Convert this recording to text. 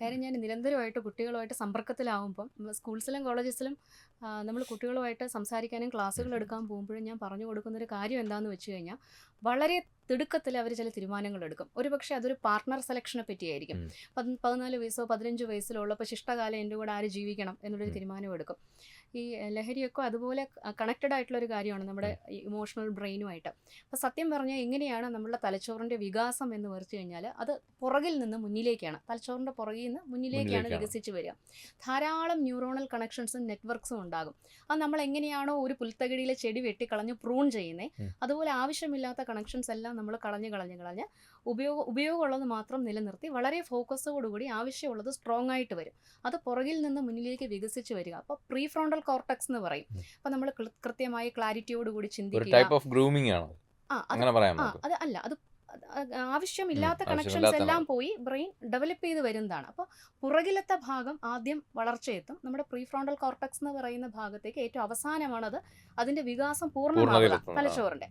കാര്യം ഞാൻ നിരന്തരമായിട്ട് കുട്ടികളുമായിട്ട് സമ്പർക്കത്തിലാവുമ്പം സ്കൂൾസിലും കോളേജസിലും നമ്മൾ കുട്ടികളുമായിട്ട് സംസാരിക്കാനും ക്ലാസ്സുകൾ എടുക്കാൻ പോകുമ്പോഴും ഞാൻ പറഞ്ഞു കൊടുക്കുന്ന ഒരു കാര്യം എന്താണെന്ന് വെച്ച് കഴിഞ്ഞാൽ വളരെ തിടുക്കത്തിൽ അവർ ചില തീരുമാനങ്ങൾ എടുക്കും ഒരുപക്ഷെ അതൊരു പാർട്ട്ണർ സെലക്ഷനെ പറ്റിയായിരിക്കും. പതിനാല് വയസ്സോ പതിനഞ്ച് വയസ്സിലോ ഉള്ളപ്പോൾ ശിഷ്ടകാലം എന്റെ കൂടെ ആര് ജീവിക്കണം എന്നുള്ളൊരു തീരുമാനം എടുക്കും ഈ ലഹരിയൊക്കെ അതുപോലെ കണക്റ്റഡ് ആയിട്ടുള്ള ഒരു കാര്യമാണ് നമ്മുടെ ഇമോഷണൽ ബ്രെയിനുമായിട്ട് അപ്പോൾ സത്യം പറഞ്ഞാൽ എങ്ങനെയാണ് നമ്മളുടെ തലച്ചോറിന്റെ വികാസം എന്ന് വരച്ചു കഴിഞ്ഞാൽ അത് പുറകിൽ നിന്ന് മുന്നിലേക്കാണ്. തലച്ചോറിന്റെ പുറകിൽ നിന്ന് മുന്നിലേക്കാണ് മുന്നിലേക്കാണ്. വികസിച്ച് വരിക. ധാരാളം ന്യൂറോണൽ കണക്ഷൻസും നെറ്റ്വർക്ക്സും ഉണ്ടാകും. അത് നമ്മൾ എങ്ങനെയാണോ ഒരു പുൽത്തകിടിയിലെ ചെടി വെട്ടിക്കളഞ്ഞ് പ്രൂൺ ചെയ്യുന്നത് അതുപോലെ ആവശ്യമില്ലാത്ത കണക്ഷൻസ് എല്ലാം നമ്മൾ കളഞ്ഞ് കളഞ്ഞ് കളഞ്ഞ് ഉപയോഗ ഉപയോഗമുള്ളത് മാത്രം നിലനിർത്തി വളരെ ഫോക്കസോടുകൂടി ആവശ്യമുള്ളത് സ്ട്രോങ് ആയിട്ട് വരും. അത് പുറകിൽ നിന്ന് മുന്നിലേക്ക് വികസിച്ച് വരിക. അപ്പോൾ പ്രീ ഫ്രോണ്ടൽ കോർട്ടക്സ് എന്ന് പറയും. അപ്പൊ അപ്പോൾ നമ്മൾ കൃത്യമായി ക്ലാരിറ്റിയോടുകൂടി കൂടി ചിന്തിക്കുക. ആ അത് അല്ല അത് ആവശ്യമില്ലാത്ത കണക്ഷൻസ് എല്ലാം പോയി ബ്രെയിൻ ഡെവലപ്പ് ചെയ്ത് വരുന്നതാണ്. അപ്പോൾ പുറകിലത്തെ ഭാഗം ആദ്യം വളർച്ചയെത്തും. നമ്മുടെ പ്രീ ഫ്രോണ്ടൽ കോർട്ടക്സ് എന്ന് പറയുന്ന ഭാഗത്തേക്ക് ഏറ്റവും അവസാനമാണത്. അതിന്റെ വികാസം പൂർണമാകുക തലച്ചോറിന്റെ.